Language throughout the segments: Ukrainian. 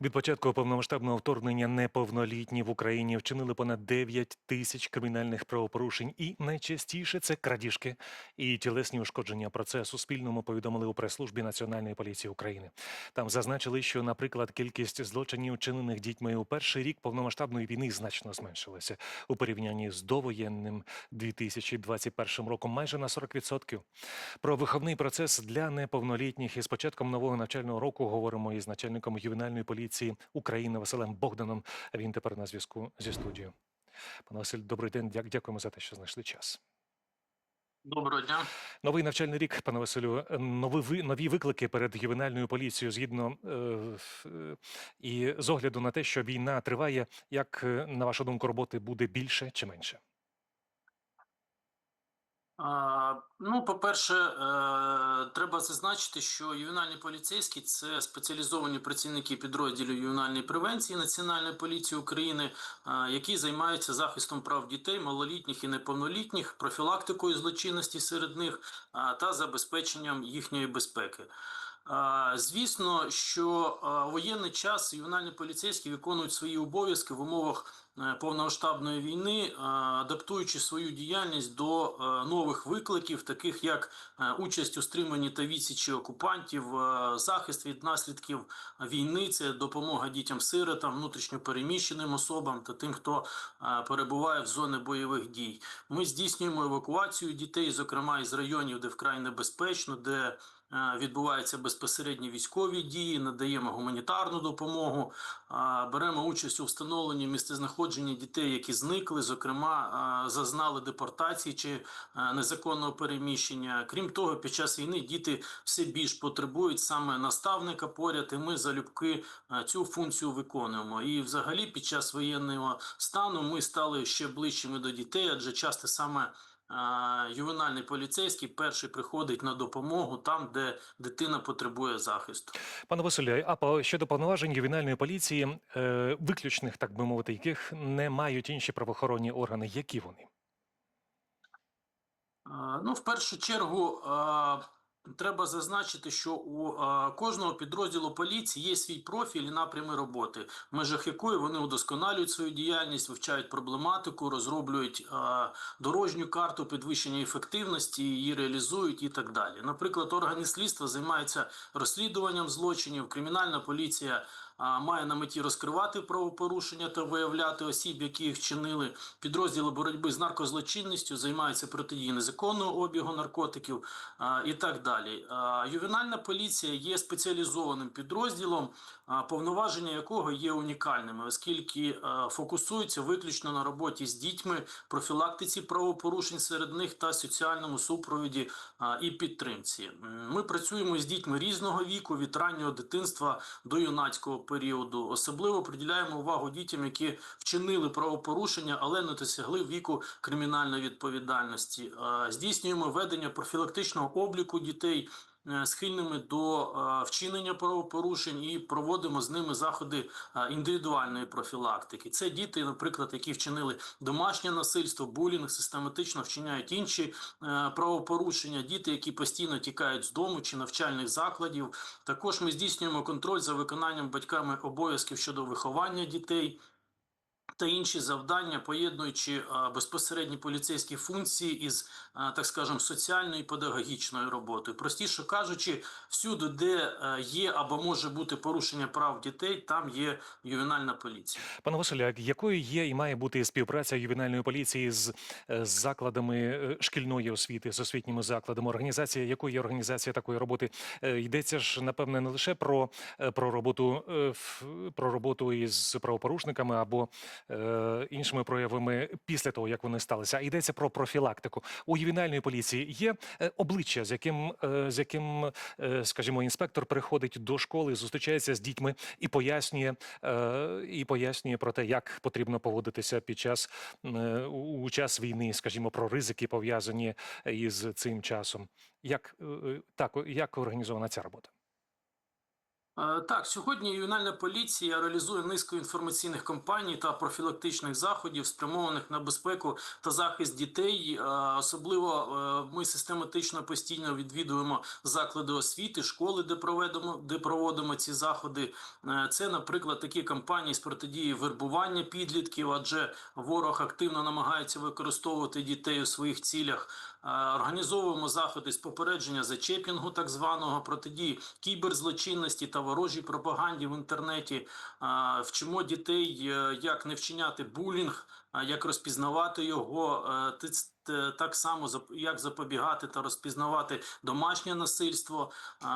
Від початку повномасштабного вторгнення неповнолітні в Україні вчинили понад 9 тисяч кримінальних правопорушень, і найчастіше це крадіжки і тілесні ушкодження. Про це Суспільному повідомили у прес-службі Національної поліції України. Там зазначили, що, наприклад, кількість злочинів, вчинених дітьми у перший рік повномасштабної війни значно зменшилася у порівнянні з довоєнним 2021 роком майже на 40%. Про виховний процес для неповнолітніх із початком нового навчального року говоримо із начальником ювенальної поліції України Василем Богданом. Він тепер на зв'язку зі студією. Пане Василь, добрий день. Дя- Дякуємо за те, що знайшли час. Доброго дня. Новий навчальний рік, пане Василю, нові, нові виклики перед ювенальною поліцією згідно е, е, і з огляду на те, що війна триває, як е, на вашу думку, роботи буде більше чи менше? Ну, по-перше, е, треба зазначити, що ювенальні поліцейські це спеціалізовані працівники підрозділів ювенальної превенції Національної поліції України, які займаються захистом прав дітей, малолітніх і неповнолітніх, профілактикою злочинності серед них та забезпеченням їхньої безпеки. Звісно, що воєнний час ювенальні поліцейські виконують свої обов'язки в умовах е, повномасштабної війни, адаптуючи свою діяльність до е, нових викликів, таких як е, участь у стриманні та відсічі окупантів, е, захист від наслідків війни, це допомога дітям-сиротам, внутрішньопереміщеним особам та тим, хто е, перебуває в зоні бойових дій. Ми здійснюємо евакуацію дітей, зокрема із районів, де вкрай небезпечно, де е, відбуваються безпосередні військові дії, надаємо гуманітарну допомогу, е, беремо участь у встановленні місцезнаходження дітей, які зникли, зокрема е, зазнали депортації чи е, незаконного переміщення. Крім того, під час війни діти все більш потребують саме наставника поряд, і ми залюбки е, цю функцію виконуємо. І, взагалі, під час воєнного стану ми стали ще ближчими до дітей, адже часто саме. Ювенальний поліцейський перший приходить на допомогу там, де дитина потребує захисту. Пане Василю, а по щодо повноважень ювенальної поліції, е, виключних, так би мовити, яких не мають інші правоохоронні органи, які вони? Ну, в першу чергу, треба зазначити, що у кожного підрозділу поліції є свій профіль і напрями роботи, в межах якої вони удосконалюють свою діяльність, вивчають проблематику, розроблюють дорожню карту підвищення ефективності, її реалізують і так далі. Наприклад, органи слідства займаються розслідуванням злочинів, кримінальна поліція має на меті розкривати правопорушення та виявляти осіб, які їх вчинили. Підрозділи боротьби з наркозлочинністю займаються протидією незаконного обігу наркотиків і так далі. Ювенальна поліція є спеціалізованим підрозділом, повноваження якого є унікальними, оскільки а, фокусується виключно на роботі з дітьми, профілактиці правопорушень серед них та соціальному супровіді і підтримці. Ми працюємо з дітьми різного віку, від раннього дитинства до юнацького періоду. Особливо приділяємо увагу дітям, які вчинили правопорушення, але не досягли віку кримінальної відповідальності. Здійснюємо ведення профілактичного обліку дітей. Е, Схильними до е, вчинення правопорушень і проводимо з ними заходи е, індивідуальної профілактики. Це діти, наприклад, які вчинили домашнє насильство, булінг, систематично вчиняють інші правопорушення. Діти, які постійно тікають з дому чи навчальних закладів. Також ми здійснюємо контроль за виконанням батьками обов'язків щодо виховання дітей. Та інші завдання, поєднуючи безпосередні поліцейські функції із, так скажемо, соціальною і педагогічною роботою. Простіше кажучи, всюди, де е, є або може бути порушення прав дітей, там є ювенальна поліція. Пане Василю, а якою є і має бути співпраця ювенальної поліції з, е, з закладами е, шкільної освіти, з освітніми закладами? Організація якої є організація такої роботи? Е, Йдеться ж напевне не лише про, е, про роботу е, про роботу із правопорушниками або е, іншими проявами після того, як вони сталися, йдеться про профілактику. У ювенальної поліції є е, обличчя, з яким, е, з яким, е, скажімо, інспектор приходить до школи, зустрічається з дітьми і пояснює, е, і пояснює про те, як потрібно поводитися під час е, у час війни, скажімо, про ризики пов'язані із цим часом. Як е, так, як організована ця робота? Е, Так, сьогодні ювенальна поліція реалізує низку інформаційних кампаній та профілактичних заходів, спрямованих на безпеку та захист дітей. Е, Особливо е, ми систематично постійно відвідуємо заклади освіти, школи, де проведемо, де проводимо ці заходи. Це, наприклад, такі кампанії з протидії вербування підлітків, адже ворог активно намагається використовувати дітей у своїх цілях. Е, Організовуємо заходи з попередження зачепінгу, так званого протидії кіберзлочинності та ворожій пропаганді в інтернеті. Е, Вчимо дітей, е, як не вчиняти булінг, як розпізнавати його, е, так само як запобігати та розпізнавати домашнє насильство.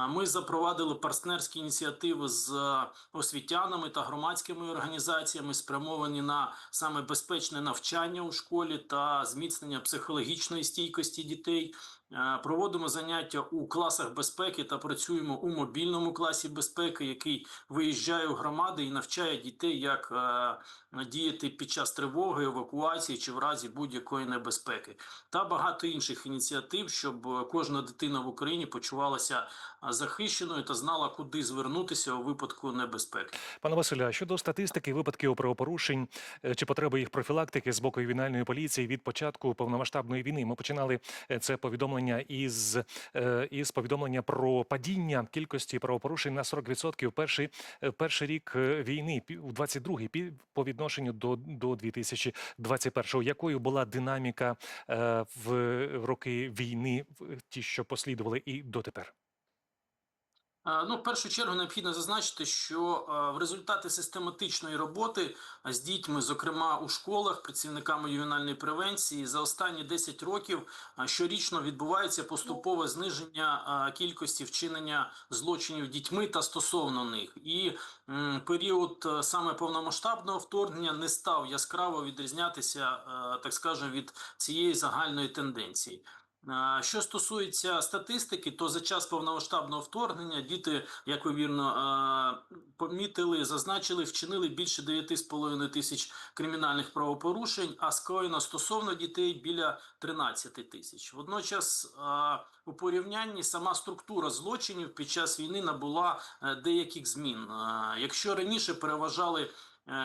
Ми запровадили партнерські ініціативи з е, освітянами та громадськими організаціями, спрямовані на саме безпечне навчання у школі та зміцнення психологічної стійкості дітей. Е, Проводимо заняття у класах безпеки та працюємо у мобільному класі безпеки, який виїжджає у громади і навчає дітей, як е, діяти під час тривоги, евакуації чи в разі будь-якої небезпеки, та багато інших ініціатив, щоб кожна дитина в Україні почувалася е, захищеною та знала, куди звернутися у випадку небезпеки. Пане Василю, а щодо статистики випадків правопорушень чи потреби їх профілактики з боку ювенальної поліції від початку повномасштабної війни, ми починали це повідомлення із, е, із повідомлення про падіння кількості правопорушень на 40% перший, е, перший рік е, війни, у 22-й, по відношенню до, до 2021-го. Якою була динаміка в в роки війни, в- ті, що послідували, і дотепер? Е, Ну, в першу чергу необхідно зазначити, що е, в результаті систематичної роботи е, з дітьми, зокрема у школах, працівниками ювенальної превенції, за останні 10 років щорічно відбувається поступове зниження кількості вчинення злочинів дітьми та стосовно них. І період саме повномасштабного вторгнення не став яскраво відрізнятися, так скажемо, від цієї загальної тенденції. Е, Що стосується статистики, то за час повномасштабного вторгнення діти, як ви вірно е, помітили, зазначили, вчинили більше 9,5 тисяч кримінальних правопорушень, а скоєно стосовно дітей біля 13 тисяч. Водночас, е, у порівнянні сама структура злочинів під час війни набула деяких змін. Якщо раніше переважали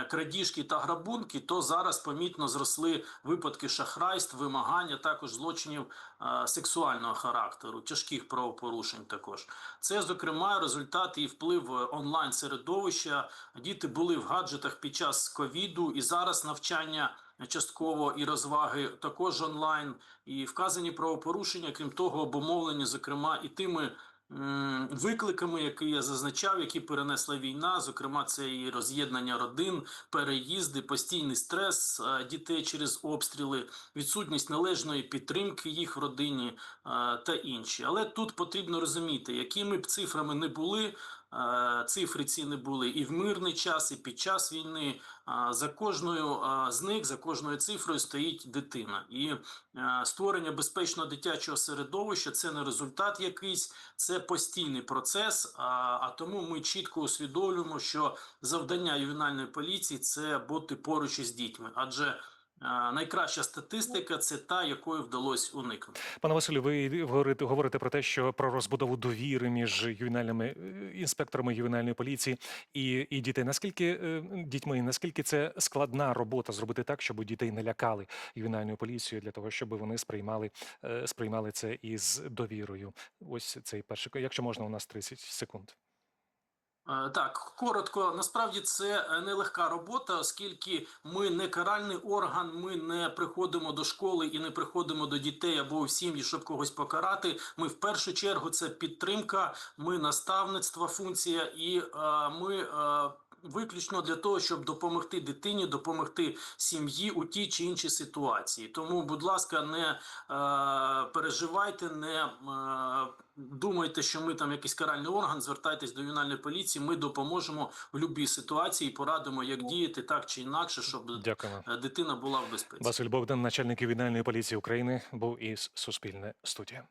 крадіжки та грабунки, то зараз помітно зросли випадки шахрайств, вимагання, також злочинів е, сексуального характеру, тяжких правопорушень. Також це зокрема результат і вплив онлайн середовища. Діти були в гаджетах під час ковіду, і зараз навчання. Частково і розваги також онлайн, і вказані правопорушення, крім того, обумовлені, зокрема, і тими викликами, які я зазначав, які перенесла війна. Зокрема, це і роз'єднання родин, переїзди, постійний стрес дітей через обстріли, відсутність належної підтримки їх в родині та інші. Але тут потрібно розуміти, якими б цифрами не були. е, Цифри ці не були і в мирний час, і під час війни. За кожною з них, за кожною цифрою стоїть дитина. І створення безпечного дитячого середовища це не результат якийсь, це постійний процес. А, тому ми чітко усвідомлюємо, що завдання ювенальної поліції це бути поруч із дітьми, адже найкраща статистика це та, якої вдалося уникнути. Пане Василю, ви говорите, говорите про те, що про розбудову довіри між ювенальними е, інспекторами ювенальної поліції і, і дітей. Наскільки е, дітьми, наскільки це складна робота зробити так, щоб дітей не лякали ювенальною поліцією для того, щоб вони сприймали, е, сприймали це із довірою? Ось цей перший. Якщо можна, у нас 30 секунд. Е, Так, коротко, насправді це е, нелегка робота, оскільки ми не каральний орган, ми не приходимо до школи і не приходимо до дітей або у сім'ї, щоб когось покарати. Ми в першу чергу це підтримка, ми наставництва функція, і е, ми. Е, Виключно для того, щоб допомогти дитині, допомогти сім'ї у тій чи іншій ситуації. Тому, будь ласка, не е, переживайте, не е, думайте, що ми там якийсь каральний орган. Звертайтесь до ювенальної поліції. Ми допоможемо в будь-якій ситуації, і порадимо, як діяти так чи інакше, щоб е, дитина була в безпеці. Василь Богдан, начальник ювенальної поліції України, був із Суспільне студія.